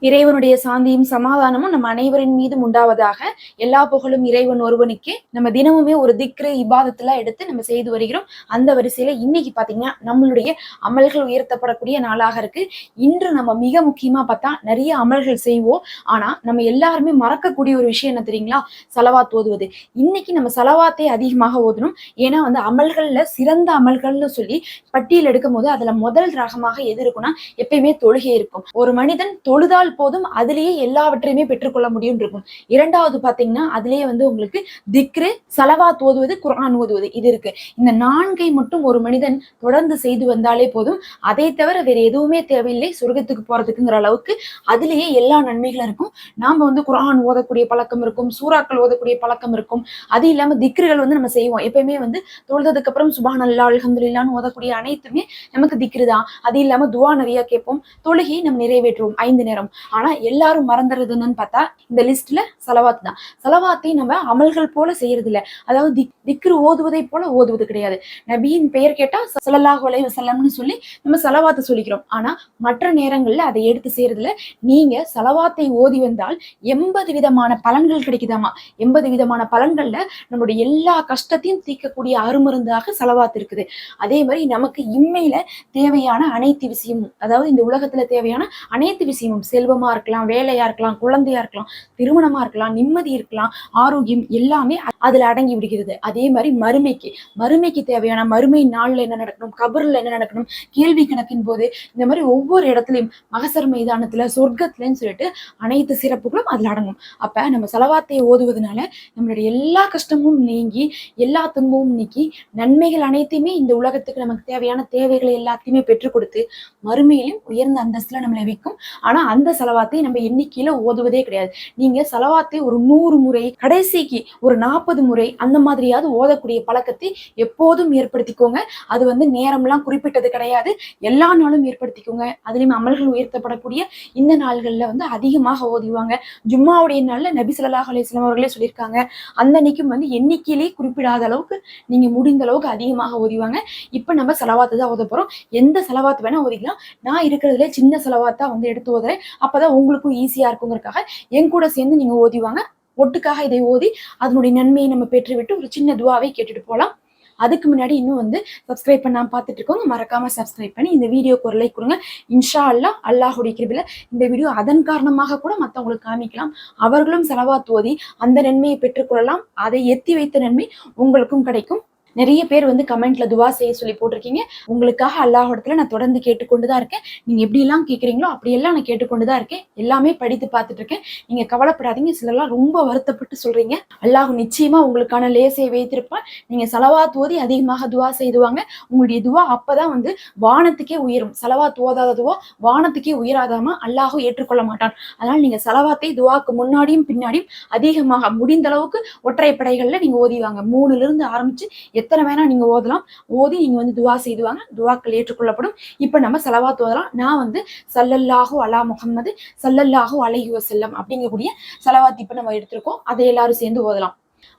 இறைவனுடைய சாந்தியும் சமாதானமும் நம்ம அனைவரின் மீதும் உண்டாவதாக எல்லா புகழும் இறைவன் ஒருவனுக்கே நம்ம தினமுமே ஒரு திக்ரு இபாதத்தெல்லாம் எடுத்து நம்ம செய்து வருகிறோம். அந்த வரிசையில இன்னைக்கு பாத்தீங்கன்னா நம்மளுடைய அமல்கள் உயர்த்தப்படக்கூடிய நாளாக இருக்கு. இன்று நம்ம மிக முக்கியமா பார்த்தா நிறைய அமல்கள் செய்வோம். ஆனா நம்ம எல்லாருமே மறக்கக்கூடிய ஒரு விஷயம் என்ன தெரியுங்களா? சலவாத் ஓதுவது. இன்னைக்கு நம்ம சலவாத்தை அதிகமாக ஓதணும். ஏன்னா வந்து அமல்கள்ல சிறந்த அமல்கள்னு சொல்லி பட்டியல் எடுக்கும் போது அதுல முதல் ரகமாக எது இருக்கும்னா எப்பயுமே தொழுகை இருக்கும். ஒரு மனிதன் தொழுதால் இருந்தால் போதும் அதுலயே எல்லாவற்றையுமே பெற்றுக்கொள்ள முடியும் இருக்கும். இரண்டாவது பாத்தீங்கன்னா அதுலயே வந்து உங்களுக்கு திக்ரு சலவாத் ஓதுவது குரான் ஓதுவது இது இருக்கு. இந்த நான்கை மட்டும் ஒரு மனிதன் தொடர்ந்து செய்து வந்தாலே போதும். அதை தவிர வேற எதுவுமே தேவையில்லை. சொர்க்கத்துக்கு போறதுக்குங்கிற அளவுக்கு அதுலயே எல்லா நன்மைகளும் இருக்கும். நாம வந்து குரான் ஓதக்கூடிய பழக்கம் இருக்கும். சூறாக்கள் ஓதக்கூடிய பழக்கம் இருக்கும். அது இல்லாம திக்ருகள் வந்து நம்ம செய்வோம். எப்பயுமே வந்து தொழுததுக்கு அப்புறம் சுபான் அல்லா அல்ஹம்துலில்லான்னு ஓதக்கூடிய அனைத்துமே நமக்கு திக்ரு தான். அது இல்லாம துவா நிறைய கேட்போம். தொழுகையை நம்ம நிறைவேற்றுவோம். ஐந்து நேரம். ஆனா எல்லாரும் மறந்துறதுன்னு பார்த்தா இந்த லிஸ்ட்ல செலவாத்து தான். செலவாத்தை நம்ம அமல்கள் போல செய்யறது இல்லை அதாவது திக் திக்ரு ஓதுவதை போல ஓதுவது கிடையாது. நபியின் பெயர் கேட்டா சலல்லாஹ் அலைஹி வஸல்லம்னு சொல்லி நம்ம செலவாத்து சொல்லிக்கிறோம். ஆனா மற்ற நேரங்கள்ல அதை எடுத்து செய்யறதுல நீங்க செலவாத்தை ஓதி வந்தால் எண்பது விதமான பலன்கள் கிடைக்குதாமா? எண்பது விதமான பலன்கள்ல நம்மளுடைய எல்லா கஷ்டத்தையும் தீர்க்கக்கூடிய அருமருந்தாக செலவாத்து இருக்குது. அதே மாதிரி நமக்கு இம்மையில தேவையான அனைத்து விஷயமும் அதாவது இந்த உலகத்துல தேவையான அனைத்து விஷயமும் செல்வமா இருக்கலாம் வேலையா இருக்கலாம் குழந்தையா இருக்கலாம் திருமணமா இருக்கலாம் நிம்மதி இருக்கலாம் ஆரோக்கியம் எல்லாமே அதுல அடங்கி விடுகிறது. அதே மாதிரி மறுமைக்கு மறுமைக்கு தேவையான மறுமை நாள்ல என்ன நடக்கணும் கபர்ல என்ன நடக்கணும் கேள்வி கணக்கின் போது இந்த மாதிரி ஒவ்வொரு இடத்துலயும் மகசர் மைதானத்துல சொர்க்கத்துலன்னு சொல்லிட்டு அனைத்து சிறப்புகளும் அதுல அடங்கும். அப்ப நம்ம செலவாத்தையை ஓதுவதனால நம்மளுடைய எல்லா கஷ்டமும் நீங்கி எல்லா துன்பமும் நீக்கி நன்மைகள் அனைத்தையுமே இந்த உலகத்துக்கு நமக்கு தேவையான தேவைகளை எல்லாத்தையுமே பெற்றுக் கொடுத்து மறுமையிலும் உயர்ந்த அந்தஸ்துல நம்மளை வைக்கும் ஆனா அந்த செலவாத்தை நம்ம எண்ணிக்கையில ஓதுவதே கிடையாது. நீங்க செலவாத்தை ஒரு நூறு முறை கடைசிக்கு ஒரு நாற்பது முறை அந்த மாதிரியாவது ஓதக்கூடிய பழக்கத்தை எப்போதும் ஏற்படுத்திக்கோங்க. அது வந்து நேரம்லாம் குறிப்பிட்டது கிடையாது. எல்லா நாளும் ஏற்படுத்திக்கோங்க. அதுலயும் அமல்கள் உயர்த்தப்படக்கூடிய இந்த நாள்கள்ல வந்து அதிகமாக ஓதுவாங்க ஜும்மாவுடைய நாள்ல நபி சொல்லாஹ் அலிஸ்லாம் அவர்களே சொல்லியிருக்காங்க. அந்த அன்னைக்கும் வந்து எண்ணிக்கையிலேயே குறிப்பிடாத அளவுக்கு நீங்க முடிந்த அளவுக்கு அதிகமாக ஓதிவாங்க இப்ப நம்ம செலவாத்து தான் ஓத போறோம். எந்த செலவாத்து வேணா ஓதிக்கலாம். நான் இருக்கிறதுல சின்ன செலவாத்தா வந்து எடுத்து ஓதுறேன். அப்போதான் உங்களுக்கும் ஈஸியாக இருக்குங்கிறக்காக என் கூட சேர்ந்து நீங்க ஓதிவாங்க ஒட்டுக்காக இதை ஓதி அதனுடைய நன்மையை நம்ம பெற்றுவிட்டு ஒரு சின்ன துவாவை கேட்டுட்டு போகலாம் அதுக்கு முன்னாடி இன்னும் வந்து சப்ஸ்கிரைப் பண்ணாம பார்த்துட்டு இருக்கோங்க மறக்காம சப்ஸ்கிரைப் பண்ணி இந்த வீடியோக்கு ஒரு லைக் கொடுங்க. இன்ஷா அல்லாஹ் அல்லாஹுடைய கிருபில இந்த வீடியோ அதன் காரணமாக கூட மற்றவங்களுக்கு காமிக்கலாம். அவர்களும் செலவாத்துவதி அந்த நன்மையை பெற்றுக்கொள்ளலாம். அதை எத்தி வைத்த நன்மை உங்களுக்கும் கிடைக்கும். நிறைய பேர் வந்து கமெண்ட்ல துவா செய்ய சொல்லி போட்டிருக்கீங்க. உங்களுக்காக அல்லாஹிடத்துல நான் தொடர்ந்து கேட்டுக்கொண்டு தான் இருக்கேன். நீங்க எப்படி எல்லாம் கேட்குறீங்களோ அப்படியெல்லாம் நான் கேட்டுக்கொண்டு தான் இருக்கேன். எல்லாமே படித்து பார்த்துட்டு இருக்கேன் நீங்க கவலைப்படாதீங்க. சிலர்லாம் ரொம்ப வருத்தப்பட்டு சொல்றீங்க. அல்லாஹ் நிச்சயமா உங்களுக்கான லேசையை வைத்திருப்பான். நீங்க செலவா தோதி அதிகமாக துவா செய்துவாங்க. உங்களுடைய துவா அப்பதான் வந்து வானத்துக்கே உயரும். செலவா தோதாத துவா வானத்துக்கே உயராதாம அல்லாஹும் ஏற்றுக்கொள்ள மாட்டான். அதனால நீங்க செலவாத்தை துவாக்கு முன்னாடியும் பின்னாடியும் அதிகமாக முடிந்த அளவுக்கு ஒற்றை படைகள்ல நீங்க ஓதிவாங்க மூணுல இருந்து ஆரம்பிச்சு எத்தனை வேணா நீங்க ஓதலாம். ஓதி நீங்க வந்து துவா செய்துவாங்க துவாக்கள் ஏற்றுக்கொள்ளப்படும். இப்ப நம்ம செலவாத்து ஓதலாம். நான் வந்து சல்லல்லாஹு அலா முகம்மது சல்லல்லாஹு அலைஹி வஸல்லம் அப்படிங்கக்கூடிய செலவாத்து இப்ப நம்ம எடுத்திருக்கோம். அதை எல்லாரும் சேர்ந்து ஓதலாம்.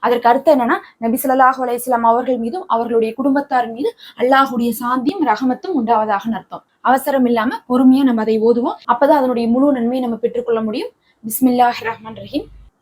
அதற்கு அர்த்தம் என்னன்னா நபி சொல்லாஹு அலைஹி அவர்கள் மீதும் அவர்களுடைய குடும்பத்தார் மீது அல்லாஹுடைய சாந்தியும் ரகமத்தும் உண்டாவதாக அர்த்தம். அவசரம் இல்லாம பொறுமையா நம்ம அதை ஓதுவோம். அப்பதான் அதனுடைய முழு நன்மையை நம்ம பெற்றுக்கொள்ள முடியும். பிஸ்மில்லாஹ் ரஹ்மான் ரஹீம்.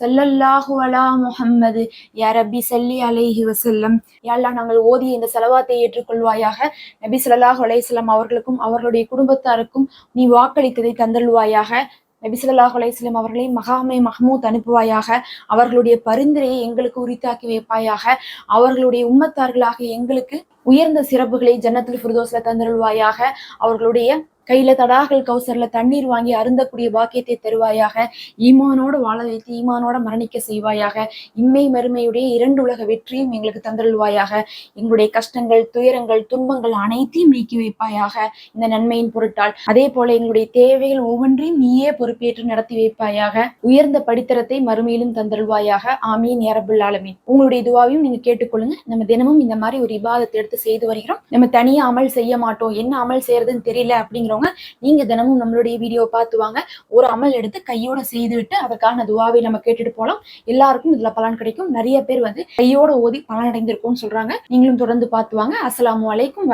ஸல்லல்லாஹு அலா முஹம்மது. யா ரபி சல்லி அலைஹி வசல்லம் யாழ்லா நாங்கள் ஓதிய இந்த செலவாத்தை ஏற்றுக்கொள்வாயாக. நபி சல்லாஹு அலையம் அவர்களுக்கும் அவர்களுடைய குடும்பத்தாருக்கும் நீ வாக்களித்ததை தந்தல்வாயாக நபி ஸல்லல்லாஹு அலையம் அவர்களை மகாமை மஹமூத் அனுப்புவாயாக. அவர்களுடைய பரிந்துரையை எங்களுக்கு உரித்தாக்கி வைப்பாயாக. அவர்களுடைய உம்மத்தார்களாக எங்களுக்கு உயர்ந்த சிறப்புகளை ஜன்னத்தில் ஃபிர்தோஸ்ல தந்தருள்வாயாக. அவர்களுடைய கையில தடாகல் கௌசர்ல தண்ணீர் வாங்கி அருந்தக்கூடிய பாக்கியத்தை தருவாயாக ஈமானோடு வாழ வைத்து ஈமானோட மரணிக்க செய்வாயாக இம்மை மறுமையுடைய இரண்டு உலக வெற்றியும் எங்களுக்கு தந்தருள்வாயாக. எங்களுடைய கஷ்டங்கள் துயரங்கள் துன்பங்கள் அனைத்தையும் நீக்கி வைப்பாயாக இந்த நன்மையின் பொருட்டால். அதே போல எங்களுடைய தேவைகள் ஒவ்வொன்றையும் நீயே பொறுப்பேற்று நடத்தி வைப்பாயாக. உயர்ந்த படித்தரத்தை மறுமையிலும் தந்தருள்வாயாக. ஆமீன். யாரபுல் ஆலமீன். உங்களுடைய துவாவையும் நீங்க கேட்டுக்கொள்ளுங்க. நம்ம தினமும் இந்த மாதிரி ஒரு விவாதத்தை எடுத்து செய்து வருகிறோம். நம்ம தனியா அமல் செய்ய மாட்டோம். என்ன அமல் செய்யறதுன்னு தெரியல அப்படிங்கிற இருக்கிறவங்க நீங்க தினமும் நம்மளுடைய வீடியோ பார்த்து வாங்க. ஒரு அமல் எடுத்து கையோட செய்துவிட்டு அதற்கான துவாவை நம்ம கேட்டுட்டு போகலாம் எல்லாருக்கும் இதுல பலன் கிடைக்கும். நிறைய பேர் வந்து கையோட ஓதி பலன் அடைந்திருக்கும்னு சொல்றாங்க. நீங்களும் தொடர்ந்து பார்த்து வாங்க. அஸ்ஸலாமு அலைக்கும்